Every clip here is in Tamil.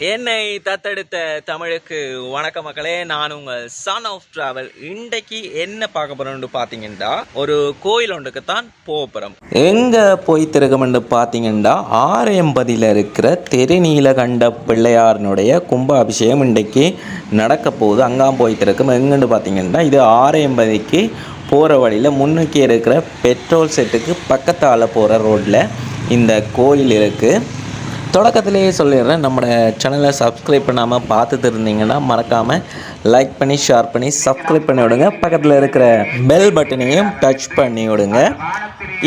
என்னை தத்தெடுத்த தமிழுக்கு வணக்க மக்களே நான் உங்கள் சன் ஆஃப் டிராவல் இன்றைக்கு என்ன பார்க்க போறோம்னு பார்த்தீங்கன்னா ஒரு கோயில் ஒன்றுக்கு தான் போக போகிறோம் எங்கே போய் திருக்கமென்று பார்த்தீங்கன்னா ஆரையம்பதியில் இருக்கிற திருநீலகண்ட பிள்ளையாரனுடைய கும்பாபிஷேகம் இன்றைக்கு நடக்க போகுது. அங்காம் போய் திறக்கும் எங்கன்னு பார்த்தீங்கன்னா இது ஆரையம்பதிக்கு போகிற வழியில் முன்னுக்கே இருக்கிற பெட்ரோல் செட்டுக்கு பக்கத்தால் போகிற ரோட்டில் இந்த கோயில் இருக்குது தொடக்கத்திலேயே சொல்லிடுறேன் நம்ம சேனலை சப்ஸ்கிரைப் பண்ணாமல் பார்த்துட்டு இருந்தீங்கன்னா மறக்காமல் லைக் பண்ணி ஷேர் பண்ணி சப்ஸ்கிரைப் பண்ணி விடுங்க. பக்கத்தில் இருக்கிற பெல் பட்டனையும் டச் பண்ணி விடுங்க.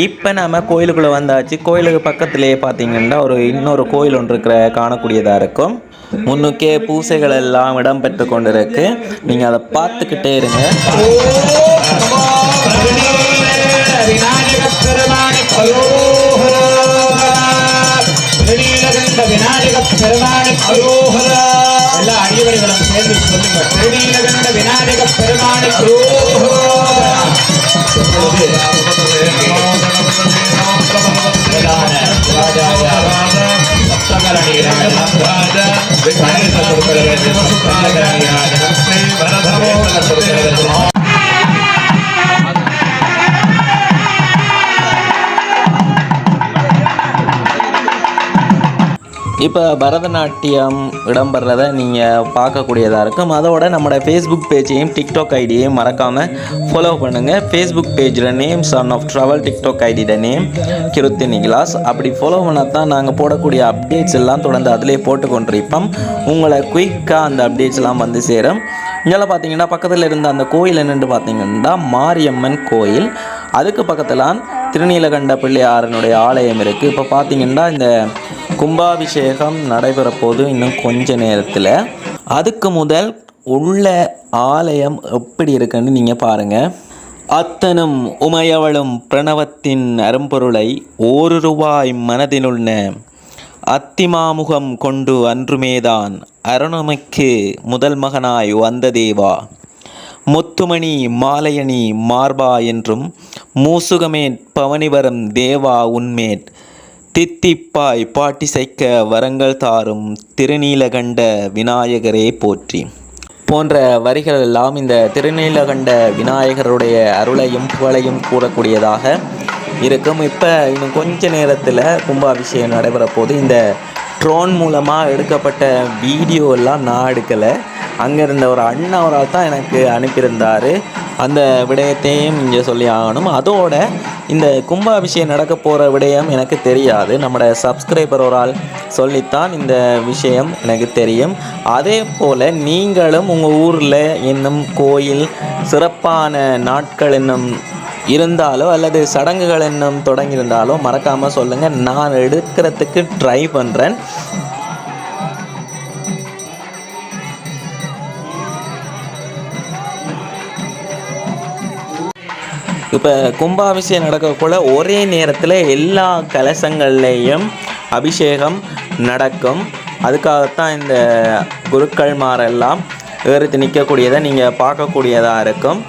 இப்போ நம்ம கோயிலுக்குள்ளே வந்தாச்சு. கோயிலுக்கு பக்கத்திலேயே பார்த்தீங்கன்னா ஒரு இன்னொரு கோயில் ஒன்று இருக்கிற காணக்கூடியதாக இருக்கும். முன்னுக்கே பூசைகள் எல்லாம் இடம்பெற்று கொண்டு இருக்கு நீங்கள் அதை பார்த்துக்கிட்டே இருங்க. விநாயக பெருமானி இந்த விநாயக பெருமானி எல்லா அடியவர்களும் சேர்ந்து சொல்லுங்க திருநீலகண்ட விநாயக பெருமானி இப்போ பரதநாட்டியம் இடம்பெறத நீங்கள் பார்க்கக்கூடியதாக இருக்கும். அதோட நம்மளோட ஃபேஸ்புக் பேஜையும் டிக்டாக் ஐடியையும் மறக்காமல் ஃபாலோ பண்ணுங்கள் ஃபேஸ்புக் பேஜில் name son of travel TikTok ஐடியோட name Kriti நிகிலாஸ். அப்படி ஃபாலோ பண்ணால் தான் நாங்கள் போடக்கூடிய அப்டேட்ஸ் எல்லாம் தொடர்ந்து அதிலே போட்டு கொண்டிருப்போம். உங்களை குயிக்காக அந்த அப்டேட்ஸ்லாம் வந்து சேரும். இங்கே பார்த்தீங்கன்னா பக்கத்தில் இருந்த அந்த கோயில் என்னென்னு பார்த்தீங்கன்னா மாரியம்மன் கோயில். அதுக்கு பக்கத்தில் திருநீலகண்ட பிள்ளையாரனுடைய ஆலயம் இருக்குது இப்போ பார்த்தீங்கன்னா இந்த கும்பாபிஷேகம் நடைபெற போது இன்னும் கொஞ்ச நேரத்தில். அதுக்கு முதல் உள்ள ஆலயம் எப்படி இருக்குன்னு நீங்கள் பாருங்கள் அத்தனும் உமையவளும் பிரணவத்தின் அரும்பொருளை ஒரு ரூபாய் மனதிலுள்ள அத்திமாமுகம் கொண்டு அன்றுமேதான் அருணமைக்கு முதல் மகனாய் வந்த தேவா. முத்துமணி மாலையணி மார்பா என்றும் மூசுகமேட் பவனிவரம் தேவா உன்மேட் தித்திப்பாய் பாட்டிசைக்க வரங்கள் தாரும் திருநீலகண்ட விநாயகரே போற்றி. போன்ற வரிகள் எல்லாம் இந்த திருநீலகண்ட விநாயகருடைய அருளையும் புகழையும் கூறக்கூடியதாக இருக்கும். இப்போ இன்னும் கொஞ்ச நேரத்தில் கும்பாபிஷேகம் நடைபெற போது இந்த ட்ரோன் மூலமாக எடுக்கப்பட்ட வீடியோ எல்லாம் நான் எடுக்கலை. அங்கே இருந்த ஒரு அண்ணா அவரால் தான் எனக்கு அனுப்பியிருந்தார். அந்த விடயத்தையும் இங்கே சொல்லி ஆகணும். அதோட இந்த கும்பாபிஷேகம் நடக்க போகிற விடயம் எனக்கு தெரியாது. நம்மளோட சப்ஸ்கிரைபர் ஒரு ஆள் சொல்லித்தான் இந்த விஷயம் எனக்கு தெரியும். அதே போல் நீங்களும் உங்கள் ஊரில் இன்னும் கோயில் சிறப்பான நாட்கள் இன்னும் இருந்தாலோ அல்லது சடங்குகள் இன்னும் தொடங்கியிருந்தாலோ மறக்காமல் சொல்லுங்கள் நான் எடுக்கிறதுக்கு ட்ரை பண்ணுறேன் இப்போ கும்பாபிஷேகம் நடக்கக்குள்ள ஒரே நேரத்தில் எல்லா கலசங்கள்லேயும் அபிஷேகம் நடக்கும். அதுக்காகத்தான் இந்த குருக்கள்மாரெல்லாம் ஏறுத்து நிற்கக்கூடியதை நீங்கள் பார்க்கக்கூடியதாக இருக்கும்.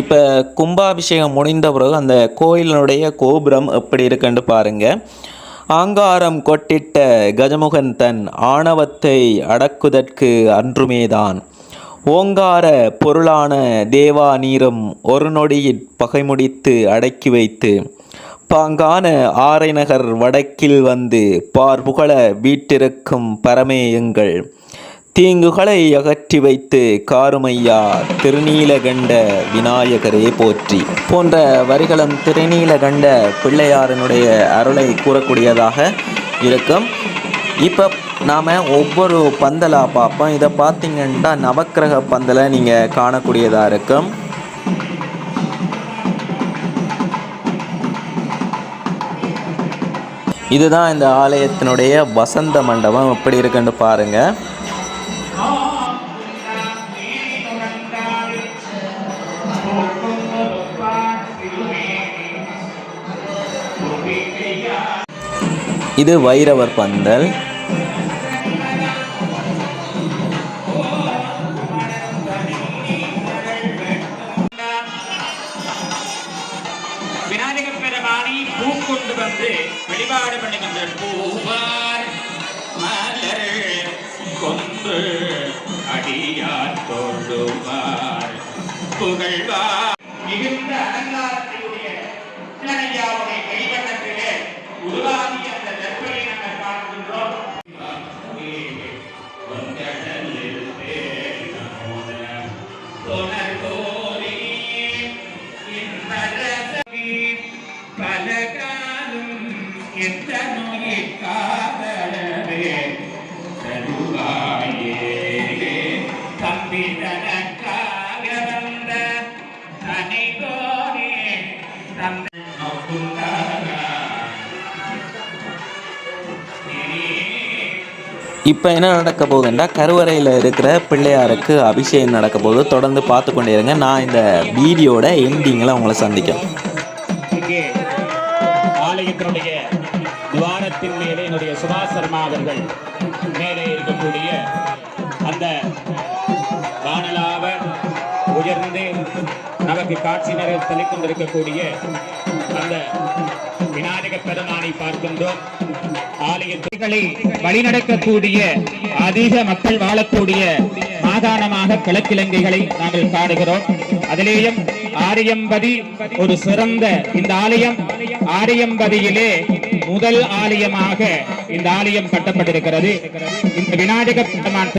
இப்போ கும்பாபிஷேகம் முடிந்த பிறகு அந்த கோயிலினுடைய கோபுரம் எப்படி இருக்குன்னு பாருங்க. ஆங்காரம் கொட்டிட்ட கஜமுகன் தன் ஆணவத்தை அடக்குதற்கு அன்றுமேதான். ஓங்கார பொருளான தேவா நீரும் ஒரு நொடியில் பகைமுடித்து அடக்கி வைத்து பாங்கான ஆரைநகர் வடக்கில் வந்து பார் புகழ வீட்டிருக்கும் பரமே எங்கள் தீங்குகளை அகற்றி வைத்து காருமையா திருநீலகண்ட விநாயகரே போற்றி போன்ற வரிகளும் திருநீலகண்ட பிள்ளையாரனுடைய அருளை கூறக்கூடியதாக இருக்கும். இப்போ நாம் ஒவ்வொரு பந்தலாக பார்ப்போம். இதை பார்த்தீங்கன்னா நவக்கிரக பந்தலை நீங்கள் காணக்கூடியதாக இருக்கும். இதுதான் இந்த ஆலயத்தினுடைய வசந்த மண்டபம். எப்படி இருக்குன்னு பாருங்கள் இது வைரவர் பந்தல். விநாயகப் பெருமானை பூ கொண்டு வந்து வழிபாடு பண்ணுகின்ற பூவார் மலர் கொண்டு அடியார் தோழுவார். புகழ்வார். மிகுந்த அலங்காரத்தை இப்போ என்ன நடக்க போகுதுன்னா கருவறையில் இருக்கிற பிள்ளையாருக்கு அபிஷேகம் நடக்க போகுது. தொடர்ந்து பார்த்து கொண்டே இருங்க. நான் இந்த வீடியோட எண்டிங்கில் உங்களை சந்திக்கிறேன். ஆலயத்தினுடைய துவாரத்தின் மேலே என்னுடைய சுபாஷ் சர்மா அவர்கள் மேலே இருக்கக்கூடிய அந்த வானலாவ உயர்ந்து நமக்கு காட்சி நேரம் தளிக்கொண்டிருக்கக்கூடிய அந்த விநாயக பெருமானை பார்க்கின்றோம். ஆலயத்துகளை வழிநடக்கக்கூடிய அதிக மக்கள் வாழக்கூடிய மாகாணமாக கிழக்கிழங்கைகளை நாங்கள் காடுகிறோம் அதிலேயும் ஆரியம்பதி ஒரு சிறந்த இந்த ஆலயம் ஆரியம்பதியிலே முதல் ஆலயமாக இந்த ஆலயம் கட்டப்பட்டிருக்கிறது. இந்த விநாயக பெருமான்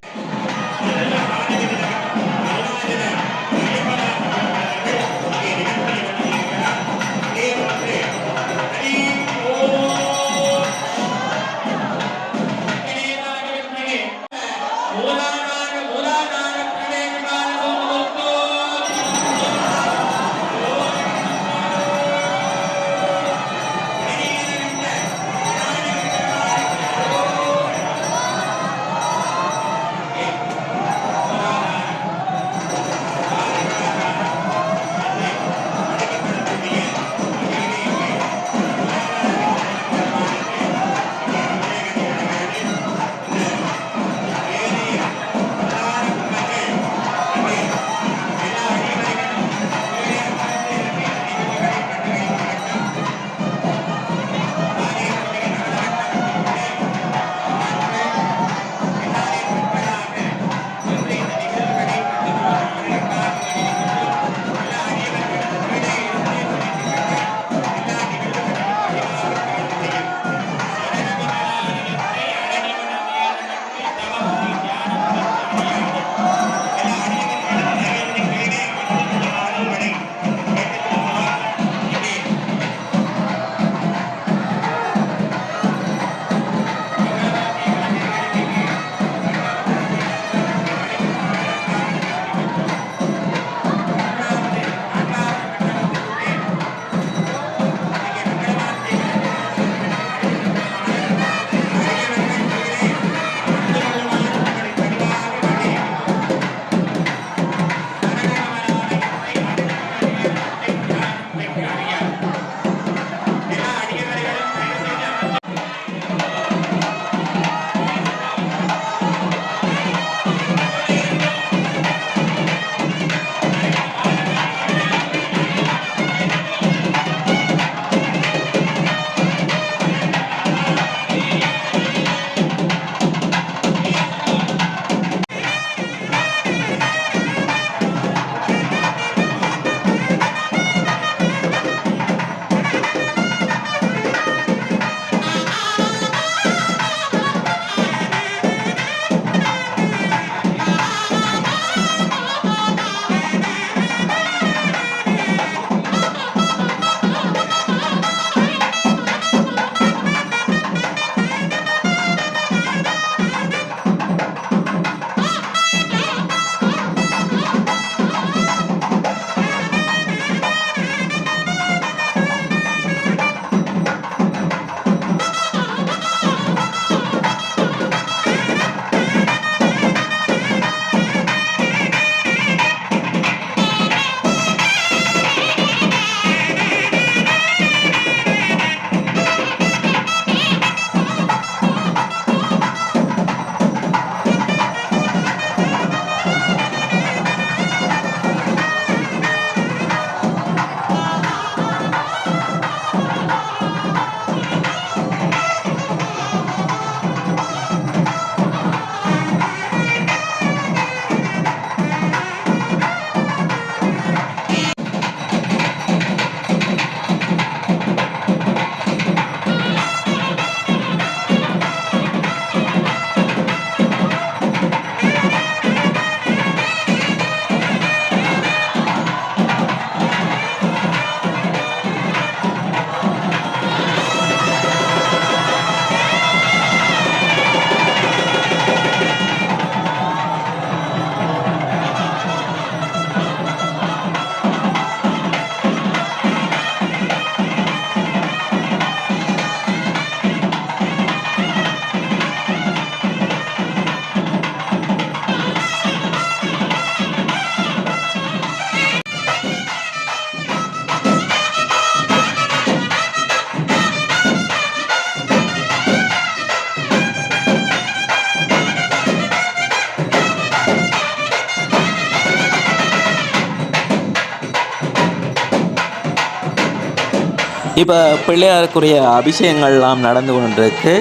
இப்போ பிள்ளையாருக்குரிய அபிஷேகங்கள்லாம் நடந்து கொண்டிருக்கு.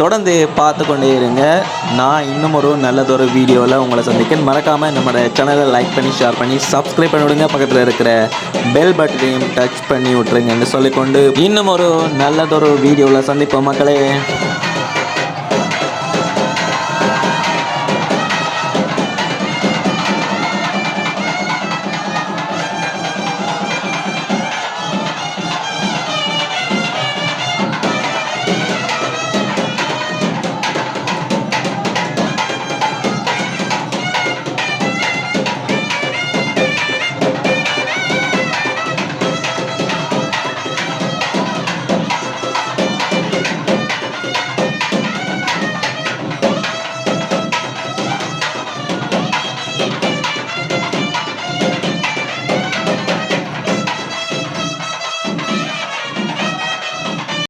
தொடர்ந்து பார்த்து கொண்டே இருங்க. நான் இன்னும் ஒரு நல்லதொரு வீடியோவில் உங்களை சந்திக்கிறேன். மறக்காமல் நம்மளோட சேனலை லைக் பண்ணி ஷேர் பண்ணி சப்ஸ்கிரைப் பண்ணி விடுங்க. பக்கத்தில் இருக்கிற பெல் பட்டனையும் டச் பண்ணி விட்ருங்கன்னு சொல்லிக்கொண்டு இன்னும் ஒரு நல்லதொரு வீடியோவில் சந்திப்போம் மக்களே.